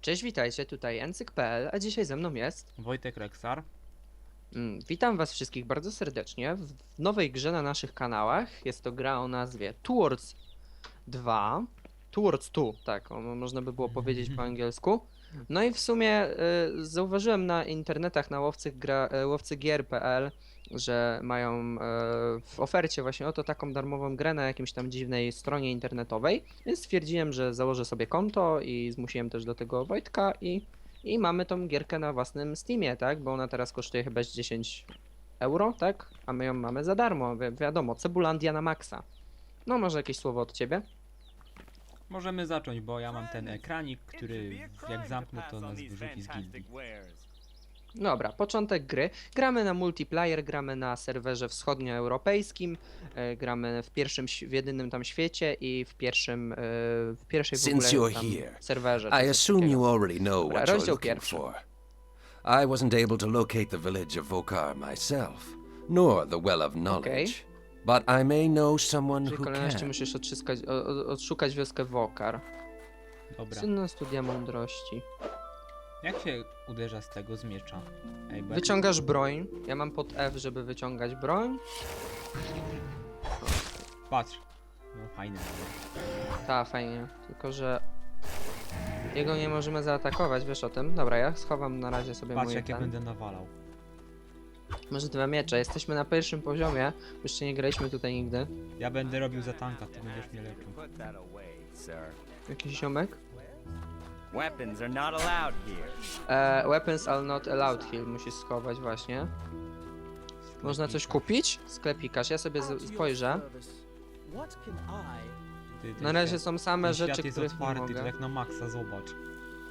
Cześć, witajcie, tutaj Encyk.pl, a dzisiaj ze mną jest. Wojtek Rexar. Mm, witam was wszystkich bardzo serdecznie w w nowej grze na naszych kanałach. Jest to gra o nazwie Towards 2. Towards 2, tak, o, można by było powiedzieć po angielsku. No i w sumie y, zauważyłem na internetach na łowcy, gra, y, łowcygier.pl, że mają y, w ofercie właśnie oto taką darmową grę na jakimś tam dziwnej stronie internetowej, więc stwierdziłem, że założę sobie konto i zmusiłem też do tego Wojtka i, i mamy tą gierkę na własnym Steamie, tak, bo ona teraz kosztuje chyba z 10 euro, tak, a my ją mamy za darmo, wi wiadomo, Cebulandia na maksa. No może jakieś słowo od ciebie? Możemy zacząć, bo ja mam ten ekranik, który jak zamknę to nas wyrzuci z gildii. Dobra, początek gry. Gramy na multiplayer, gramy na serwerze wschodnioeuropejskim, e, gramy w pierwszym, ś- w jedynym tam świecie i w pierwszym, e, w pierwszej w Since ogóle you're tam here, serwerze. czy I coś assume takiego. you already know Dobra, what you're rozdział looking pierwszy. for. I wasn't able to locate the village of Vokar myself, nor the Well of Knowledge. But I may know someone W tej who kolejności can. musisz odzyskać, o, o, odszukać wioskę Wokar. Dobra. Synna studia mądrości. Jak się uderza z tego, z miecza? Ej, bo Wyciągasz broń. Ja mam pod F, żeby wyciągać broń. Patrz. No fajne. Ta, fajnie. Tylko, że jego nie możemy zaatakować, wiesz o tym? Dobra, ja schowam na razie sobie Patrz mój jak ja ten. będę nawalał. Może dwa miecze. Jesteśmy na pierwszym poziomie. Jeszcze nie graliśmy tutaj nigdy. Ja będę robił za tanka, ty będziesz mnie leczył. Put that away, sir. Jakiś ziomek? Weapons are not allowed here. E, weapons are not allowed here. Musisz schować właśnie. Można coś kupić? Sklepikarz. Ja sobie z- spojrzę. Ty, ten Na razie świat- są same ten rzeczy, świat jest których nie otwarty, to mogę. jak na maksa, zobacz.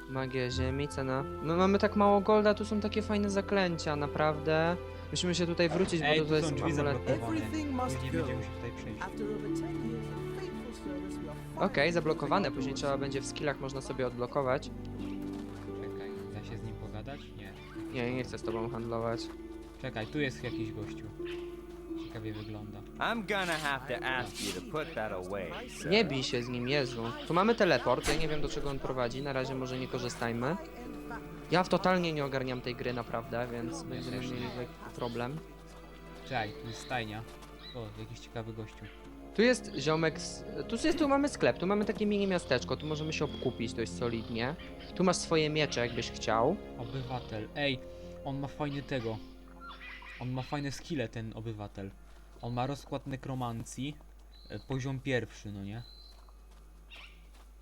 Magia ziemi, cena. My mamy tak mało golda, tu są takie fajne zaklęcia, naprawdę. Musimy się tutaj wrócić, Ej, bo tu są są drzwi amulety. zablokowane. Everything must Później go. będziemy się tutaj przejść. After over 10 years of faithful service, we are Okej, finally zablokowane, później trzeba będzie w skillach, można sobie odblokować. Czekaj, da się z nim pogadać? Nie. Nie, nie chcę z tobą handlować. Czekaj, tu jest jakiś gościu. Ciekawie wygląda. I'm gonna have to ask you to put that away, sir. Nie bij się z nim, Jezu. Tu mamy teleport, ja nie wiem do czego on prowadzi, na razie może nie korzystajmy. Ja w totalnie nie ogarniam tej gry naprawdę, więc będziemy też mieli lekki problem. Czekaj, tu jest stajnia. O, jakiś ciekawy gościu. Tu jest ziomek z... Tu, jest, tu mamy sklep, tu mamy takie mini miasteczko, tu możemy się obkupić dość solidnie. Tu masz swoje miecze, jakbyś chciał. Obywatel. Ej, on ma fajny tego. On ma fajne skille, ten obywatel. On ma rozkład nekromancji. e, Poziom pierwszy, no nie?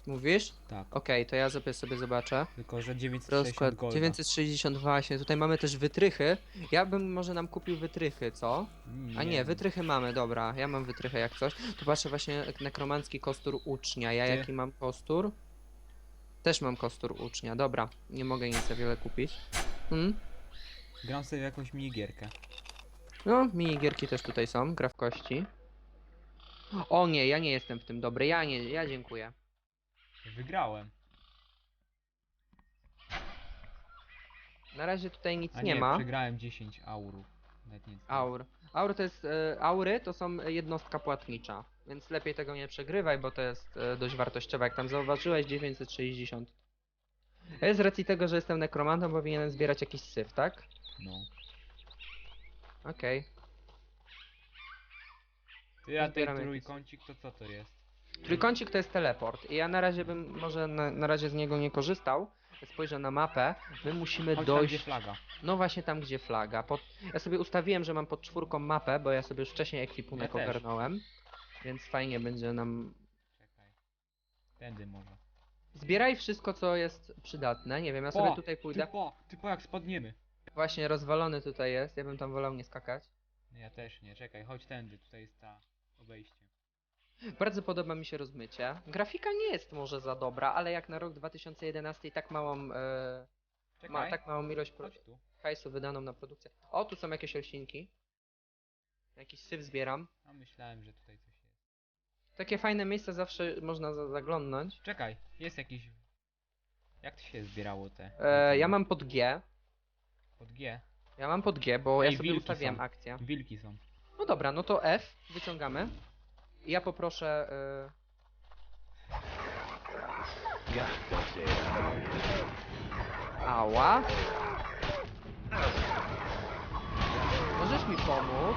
Mówisz? Tak. Okej, to ja sobie sobie zobaczę. Tylko, że 960 Rozkład golda. 960 właśnie, tutaj mamy też wytrychy. Ja bym może nam kupił wytrychy, co? A nie, wytrychy mamy, dobra, ja mam wytrychy jak coś. Tu patrzę właśnie nekromancki kostur ucznia, ja Ty. jaki mam kostur? Też mam kostur ucznia, dobra, nie mogę nic za wiele kupić. Hmm? Gram sobie w jakąś minigierkę. No, minigierki też tutaj są, gra w kości. O nie, ja nie jestem w tym dobry, ja nie, ja dziękuję. Wygrałem. Na razie tutaj nic A nie, nie, ma. przegrałem 10 aurów. Nawet nie Aur. Aur to jest, e, aury to są jednostka płatnicza, więc lepiej tego nie przegrywaj, bo to jest e, dość wartościowe. Jak tam zauważyłeś, 960. Ja z racji tego, że jestem nekromantą, powinienem zbierać jakiś syf, tak? No. Okej. Ty, a ten trójkącik to co to jest? Trójkącik to jest teleport i ja na razie bym może na, na razie z niego nie korzystał. Spojrzę na mapę, my musimy Chodź tam, gdzie dojść, flaga. no właśnie tam gdzie flaga. Pod... Ja sobie ustawiłem, że mam pod czwórką mapę, bo ja sobie już wcześniej ekwipunek Ja też. ogarnąłem, więc fajnie będzie nam Czekaj. Tędy może. Zbieraj wszystko, co jest przydatne. Nie wiem, ja sobie tutaj pójdę. Typo, typo jak spadniemy. Właśnie rozwalony tutaj jest. Ja bym tam wolał nie skakać. Nie, Ja też nie, czekaj, chodź tędy, tutaj jest ta obejście. Bardzo podoba mi się rozmycie. Grafika nie jest może za dobra, ale jak na rok 2011 i tak małą, e, Czekaj, ma tak małą ilość pro- chodź tu. hajsu wydaną na produkcję. O, tu są jakieś olsinki. Jakiś syf zbieram. A myślałem, że tutaj coś jest. Takie fajne miejsca zawsze można za zaglądnąć. Czekaj, jest jakiś... Jak to się zbierało te? E, ja mam pod G. Pod G. Ja mam pod G, bo ja Ej, sobie wilki ustawiłem są. akcję. Wilki są. No dobra, no to F wyciągamy. I ja poproszę. Y... Ała. Możesz mi pomóc?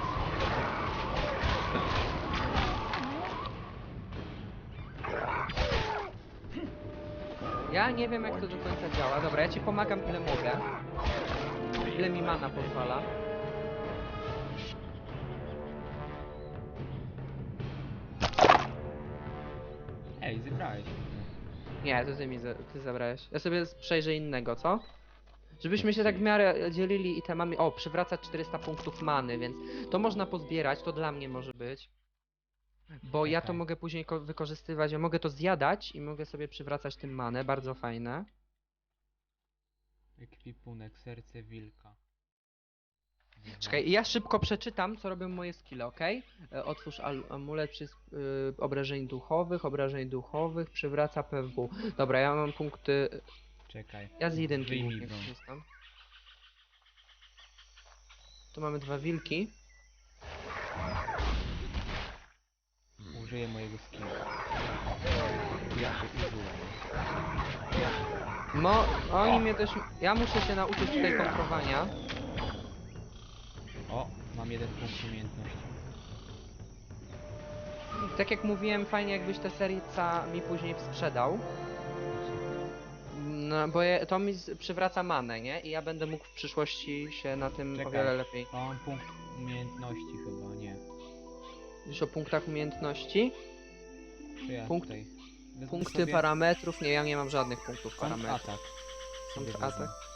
Ja nie wiem jak to do końca działa. Dobra, ja ci pomagam ile mogę. Ile mi mana pozwala. Ej, zebrałeś. Nie, to ty mi za, ty zabrałeś. Ja sobie przejrzę innego, co? Żebyśmy się tak w miarę dzielili i temami. O, przywraca 400 punktów many, więc to można pozbierać, to dla mnie może być. Bo ja to mogę później ko- wykorzystywać, ja mogę to zjadać i mogę sobie przywracać tym manę, bardzo fajne. Ekwipunek, serce wilka. Czekaj, ja szybko przeczytam, co robią moje skille, ok? E, otwórz al- amulet przy y, obrażeń duchowych, obrażeń duchowych, przywraca PW. Dobra, ja mam punkty Czekaj. Ja z jedynki Wyjmij głównie broń. korzystam. Tu mamy dwa wilki. Użyję mojego skilla. Ja. Mo, oni mnie też... Ja muszę się nauczyć tutaj kontrowania. O, mam jeden punkt umiejętności. Tak jak mówiłem, fajnie jakbyś te serica mi później sprzedał. No, bo je, to mi z, przywraca manę, nie? I ja będę mógł w przyszłości się na tym o Czekaj. wiele lepiej. Mam punkt umiejętności chyba, nie. Już o punktach umiejętności. Czy ja Punkt- tutaj? Punkty sobie parametrów. Nie, ja nie mam żadnych punktów parametrów. Kontratak. sobie Kontratak. wezmę.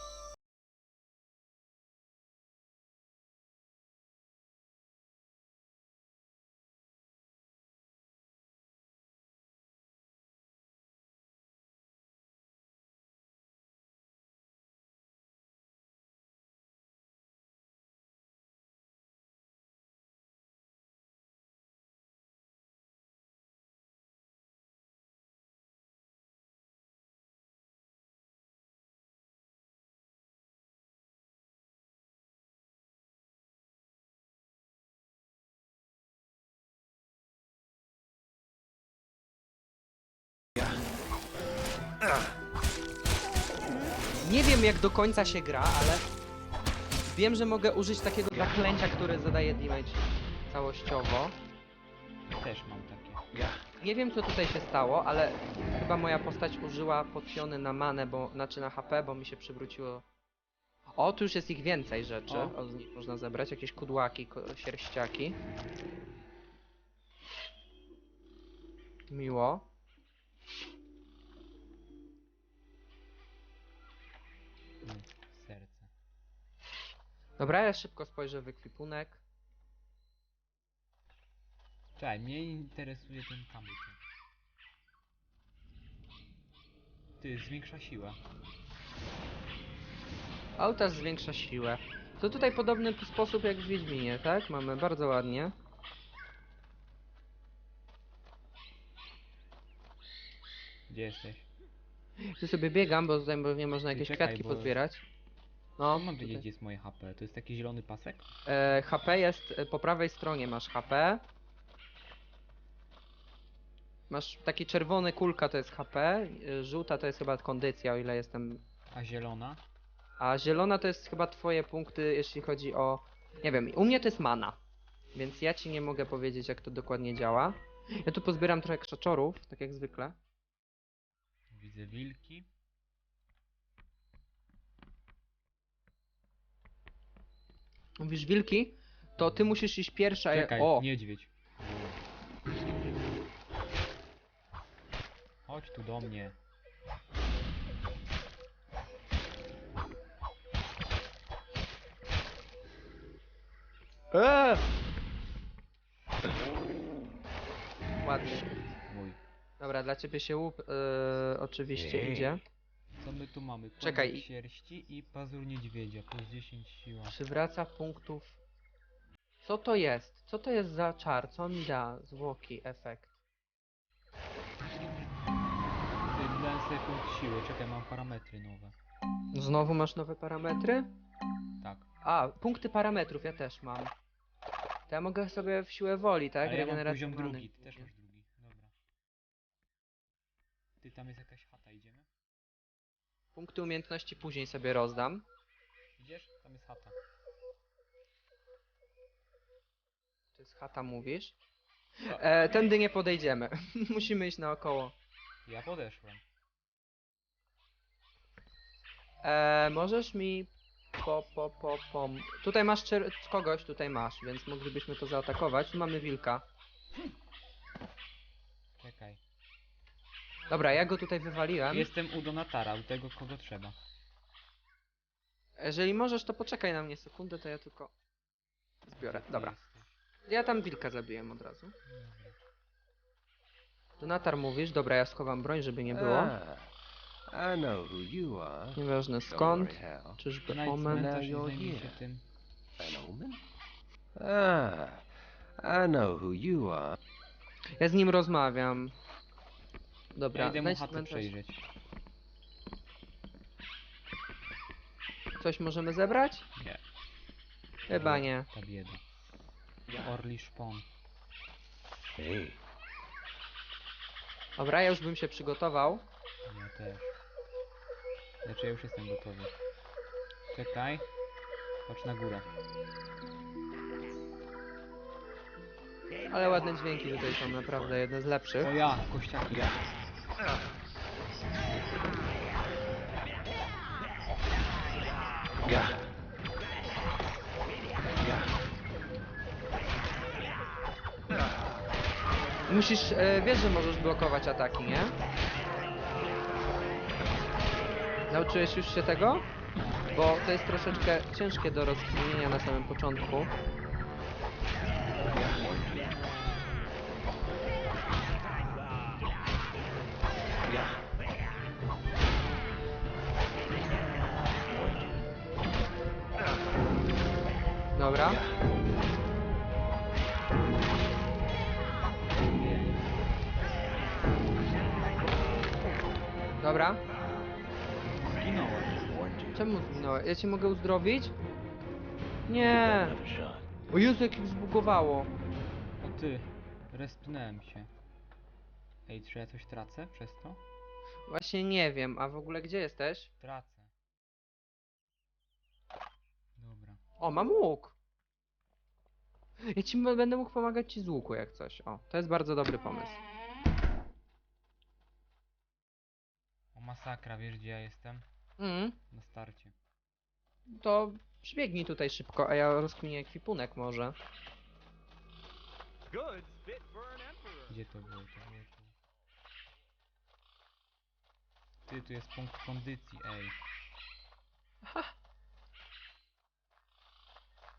Nie wiem jak do końca się gra, ale wiem, że mogę użyć takiego zaklęcia, które zadaje damage całościowo. Też mam takie. Nie wiem co tutaj się stało, ale chyba moja postać użyła potiony na manę, bo znaczy na HP, bo mi się przywróciło. O, tu już jest ich więcej rzeczy. O. O, z nich można zebrać jakieś kudłaki, sierściaki. Miło. Dobra, ja szybko spojrzę w ekwipunek. Czekaj, mnie interesuje ten kamyczek. Ty, zwiększa siłę. Ołtarz zwiększa siłę. To tutaj podobny sposób jak w Wiedźminie, tak? Mamy bardzo ładnie. Gdzie jesteś? Tu sobie biegam, bo tutaj nie można jakieś czekaj, kwiatki bo- pozbierać. No, mam wiedzieć, tutaj. gdzie jest moje HP. To jest taki zielony pasek? E, HP jest e, po prawej stronie masz HP. Masz taki czerwony kulka to jest HP, e, żółta to jest chyba kondycja, o ile jestem. A zielona? A zielona to jest chyba twoje punkty, jeśli chodzi o. Nie wiem, u mnie to jest mana. Więc ja ci nie mogę powiedzieć, jak to dokładnie działa. Ja tu pozbieram trochę krzaczorów, tak jak zwykle. Widzę wilki. Mówisz wilki? To ty musisz iść pierwsza. a ja- Czekaj, O! niedźwiedź. Chodź tu do mnie. Eee! Ładnie. Mój. Dobra, dla ciebie się łup e, oczywiście Ej. idzie. Co my tu mamy? Czekaj, sierści i pazur niedźwiedzia. Plus 10 siła. Przywraca punktów. Co to jest? Co to jest za czar? Co on mi da? Zwłoki, efekt. Sobie punkt siły, czekaj, mam parametry nowe. Znowu masz nowe parametry? Tak. A, punkty parametrów ja też mam. To ja mogę sobie w siłę woli, tak? Ale ja mam poziom drugi, ty też masz drugi. Dobra. Ty, tam jest jakaś? Punkty umiejętności później sobie rozdam. Idziesz? Tam jest chata. To jest chata, mówisz? Tak. E, tędy nie podejdziemy. Musimy iść naokoło. Ja podeszłem. E, możesz mi po, po, po, pom... Tutaj masz czer- kogoś, tutaj masz, więc moglibyśmy to zaatakować. Tu mamy wilka. Czekaj. Dobra, ja go tutaj wywaliłem. Jestem u Donatara, u tego kogo trzeba. Jeżeli możesz, to poczekaj na mnie sekundę, to ja tylko zbiorę. Dobra. Ja tam wilka zabiłem od razu. Donatar mówisz, dobra, ja schowam broń, żeby nie było. Ah, I know who you are. Nieważne skąd. Czyżby omen? Now you're zajmij się here. tym. An omen? Ah, I know who you are. Ja z nim rozmawiam. Ja Dobra, idę mu znajdź chatę cmentarz. przejrzeć. Coś możemy zebrać? Nie. Chyba nie. Ta bieda. Orli szpon. Hey, Dobra, ja już bym się przygotował. Ja też. Znaczy ja już jestem gotowy. Czekaj. Patrz na górę. Ale ładne dźwięki tutaj są naprawdę jedne z lepszych. O ja, kościaki. Musisz, e, wiesz, że możesz blokować ataki, nie? Nauczyłeś już się tego? Bo to jest troszeczkę ciężkie do rozkminienia na samym początku. Dobra. Dobra. Zginąłem. Czemu zginąłeś? Ja cię mogę uzdrowić? Nie. O Jezu, jak ich zbugowało. O ty. Respnąłem się. Ej, czy ja coś tracę przez to? Właśnie nie wiem, a w ogóle gdzie jesteś? Tracę. Dobra. O, mam łuk. Ja ci będę mógł pomagać ci z łuku jak coś. O, to jest bardzo dobry pomysł. O masakra, wiesz gdzie ja jestem? Mm, Na starcie. to przybiegnij tutaj szybko, a ja rozkminię ekwipunek może. Gdzie to było? To było tu. Ty, tu jest punkt kondycji, ej.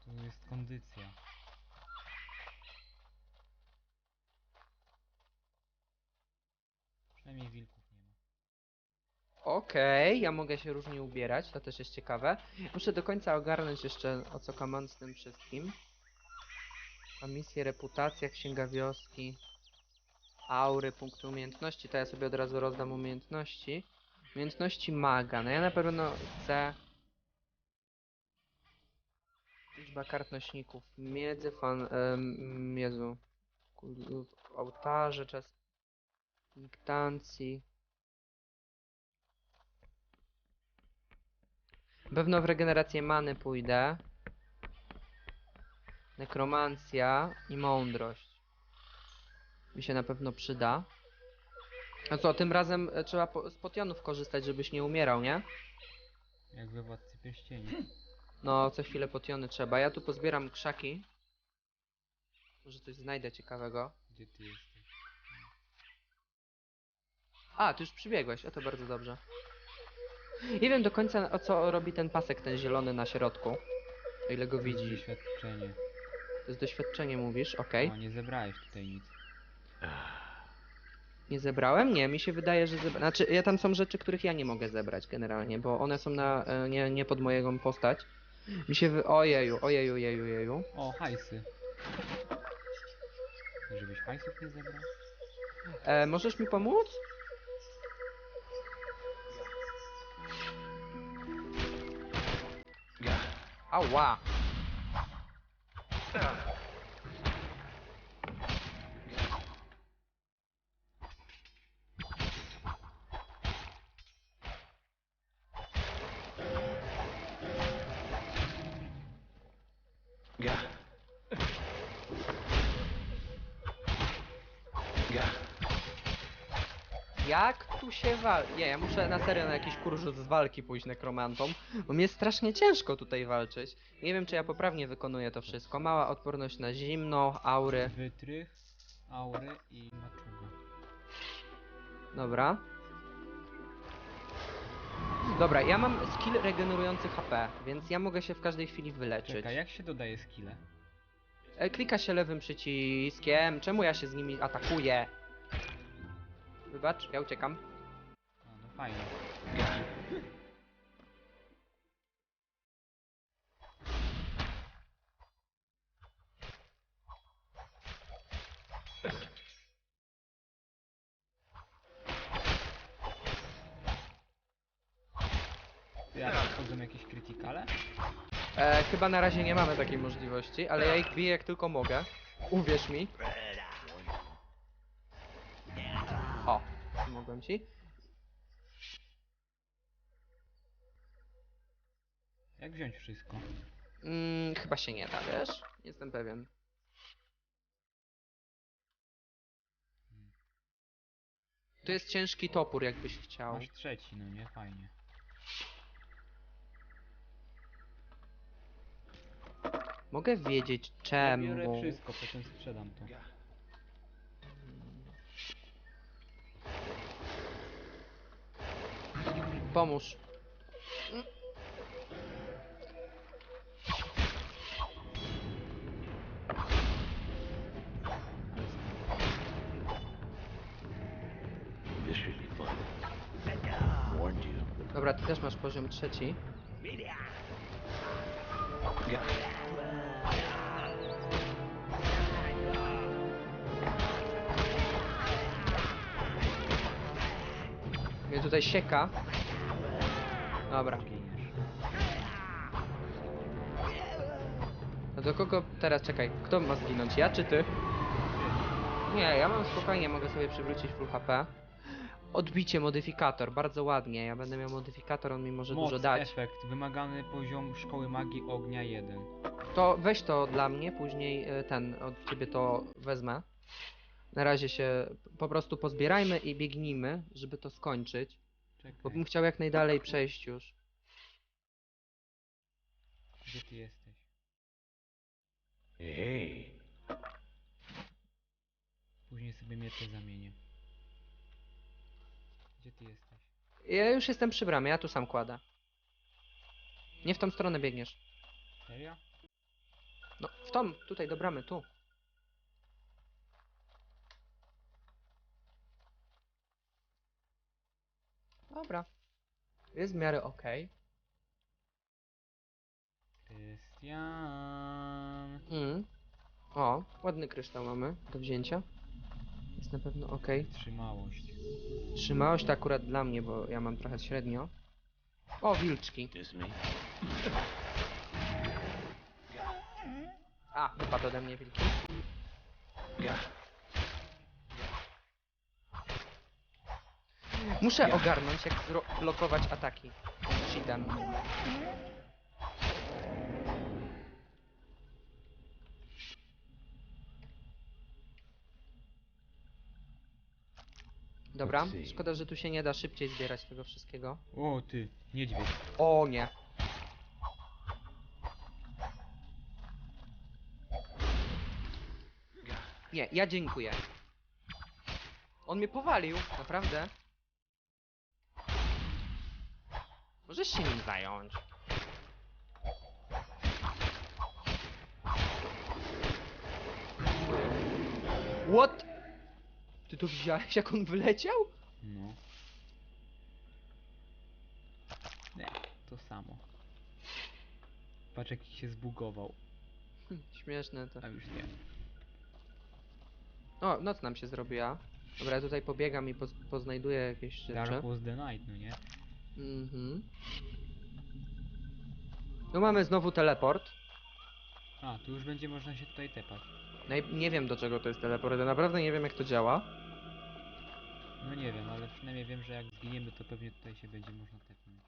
Tu jest kondycja. Przynajmniej wilków nie ma. Okej, ja mogę się różnie ubierać, to też jest ciekawe. Muszę do końca ogarnąć jeszcze o co kaman z tym wszystkim. A misje, reputacja, księga wioski, aury, punkty umiejętności, to ja sobie od razu rozdam umiejętności. Umiejętności maga, no ja na pewno chcę... Liczba kart nośników, miedzy, fan... Um, Jezu... Ołtarze, czas... Inktancji... Pewno w regenerację many pójdę. Nekromancja i mądrość. Mi się na pewno przyda. A co, tym razem e, trzeba z potionów korzystać, żebyś nie umierał, nie? Jak we Władcy Pierścieni. No, co chwilę potiony trzeba. Ja tu pozbieram krzaki. Może coś znajdę ciekawego. Gdzie ty jesteś? A, ty już przybiegłeś, o to bardzo dobrze. Nie wiem do końca o co robi ten pasek, ten zielony na środku. O ile go widzisz. Doświadczenie. To jest doświadczenie, mówisz, okej. O, nie zebrałeś tutaj nic. Nie zebrałem? Nie, mi się wydaje, że zebrałem. Znaczy, ja tam są rzeczy, których ja nie mogę zebrać generalnie, bo one są na, e, nie, nie pod moją postać. Mi się wy... Ojeju, ojeju, ojeju, ojeju. O, hajsy. Żebyś hajsów nie zebrał? E, możesz mi pomóc? Ała! Jak tu się wal... Nie, ja muszę na serio na jakiś kurzus z walki pójść nekromantą, bo mnie jest strasznie ciężko tutaj walczyć. Nie wiem, czy ja poprawnie wykonuję to wszystko. Mała odporność na zimno, aury. Wytrych, aury i maczuga. Dobra. Dobra, ja mam skill regenerujący HP, więc ja mogę się w każdej chwili wyleczyć. Czekaj, jak się dodaje skille? E, klika się lewym przyciskiem. Czemu ja się z nimi atakuję? Wybacz, ja uciekam. A, no fajnie. Jak wchodzą jakieś krytykale? E, chyba na razie nie mamy takiej możliwości, ale ja ich biję jak tylko mogę. Uwierz mi. O, pomogłem ci. Jak wziąć wszystko? Mm, chyba się nie da, wiesz? Nie Jestem pewien. To jest ciężki topór, jakbyś chciał. Masz trzeci, no nie? Fajnie. Mogę wiedzieć Ja biorę czemu. wszystko, potem sprzedam to. Pomóż. Dobra, ty też masz poziom trzeci. Mnie tutaj sieka. Dobra. No do kogo teraz czekaj? Kto ma zginąć? Ja czy ty? Nie, ja mam spokojnie, mogę sobie przywrócić full HP. Odbicie, modyfikator, bardzo ładnie. Ja będę miał modyfikator, on mi może Moc, dużo dać. efekt, wymagany poziom szkoły magii ognia 1. To weź to dla mnie, później e, ten, od ciebie to wezmę. Na razie się po prostu pozbierajmy i biegnijmy, żeby to skończyć. Bo Czekaj, bym chciał jak najdalej przejść już. gdzie ty jesteś? Hey, Później sobie miecze zamienię. Gdzie ty jesteś? Ja już jestem przy bramie, ja tu sam kładę. Nie w tą stronę biegniesz. Serio? No, w tą, tutaj do bramy, tu. Dobra. Jest w miarę okej. Krystian. Mm. O, ładny kryształ mamy do wzięcia. Jest na pewno okej. Trzymałość. Trzymałość to akurat dla mnie, bo ja mam trochę średnio. O, wilczki. me? A, wypadł ode mnie wilki. Muszę ogarnąć, jak blokować ataki. Cheatem. Dobra, szkoda, że tu się nie da szybciej zbierać tego wszystkiego. O ty, niedźwiedź. O nie. Nie, ja dziękuję. On mnie powalił, naprawdę. Możesz się nim zająć. What? Ty to widziałeś, jak on wyleciał? No. Nie, to samo. Patrz jaki się zbugował. Hm, Śmieszne to. A już nie. O, noc nam się zrobiła. Dobra, ja tutaj pobiegam i poz poznajduję jakieś rzeczy. Dark was the night, no nie? Mhm. Tu mamy znowu teleport. A, tu już będzie można się tutaj tepać. No i nie wiem do czego to jest teleport, ja naprawdę nie wiem jak to działa. No nie wiem, ale przynajmniej wiem, że jak zginiemy, to pewnie tutaj się będzie można tepnąć.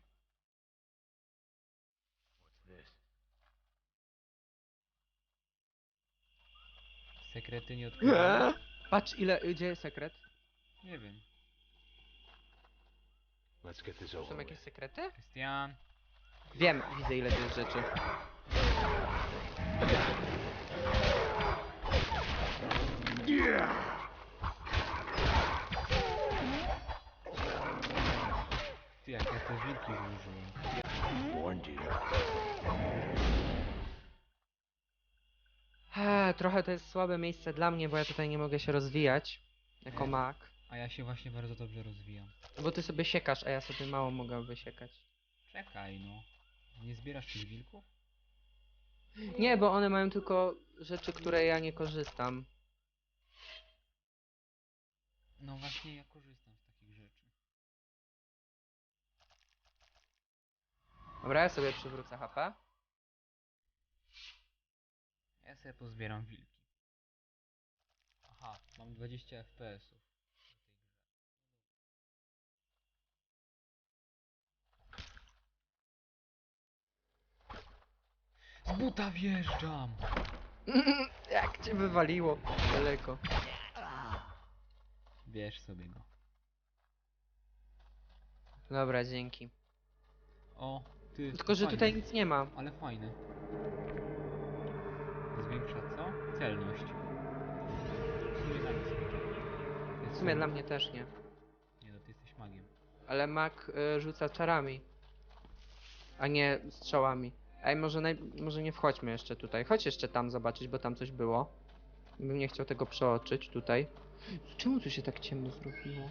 Sekrety nie odkrywane? Patrz ile, gdzie jest sekret? Nie wiem. Let's get this Są over jakieś with. sekrety? Krystian. Wiem, widzę ile to jest rzeczy. Ty, jak ja te wilki użyłem. Warned you. Eee, trochę to jest słabe miejsce dla mnie, bo ja tutaj nie mogę się rozwijać. Jako mak. A ja się właśnie bardzo dobrze rozwijam. Bo ty sobie siekasz, a ja sobie mało mogę wysiekać. Czekaj no. Nie zbierasz tych wilków? Nie, bo one mają tylko rzeczy, które ja nie korzystam. No właśnie ja korzystam z takich rzeczy. Dobra, ja sobie przywrócę HP. Ja sobie pozbieram wilki. Aha, mam 20 FPS-ów. Z buta wjeżdżam! Jak cię wywaliło daleko. Bierz sobie go. Dobra, dzięki. O, ty. Tylko, że fajny. tutaj nic nie ma. Ale fajny. Zwiększa co? Celność. W sumie na nic. Jest W sumie dla mnie też nie. Nie no, ty jesteś magiem. Ale mak y, rzuca czarami. A nie strzałami. Ej, może, naj... może nie wchodźmy jeszcze tutaj. Chodź jeszcze tam zobaczyć, bo tam coś było. Bym nie chciał tego przeoczyć tutaj. Czemu tu się tak ciemno zrobiło?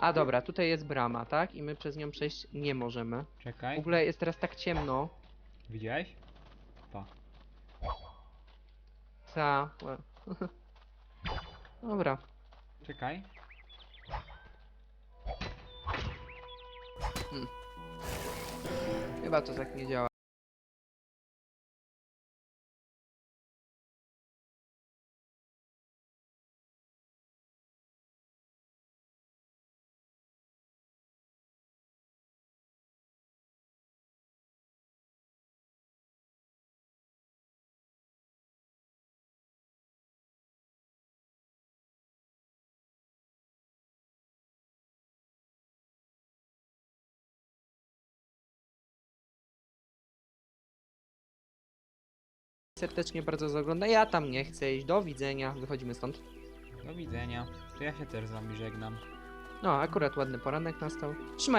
A dobra, tutaj jest brama, tak? I my przez nią przejść nie możemy. W Czekaj. ogóle jest teraz tak ciemno. Widziałeś? Pa. Ta. łe. Dobra. Czekaj. Chyba to tak nie działa. Serdecznie bardzo za oglądanie. Ja tam nie chcę iść. Do widzenia. Wychodzimy stąd. Do widzenia. To ja się też z wami żegnam. No, akurat ładny poranek nastał. Trzymaj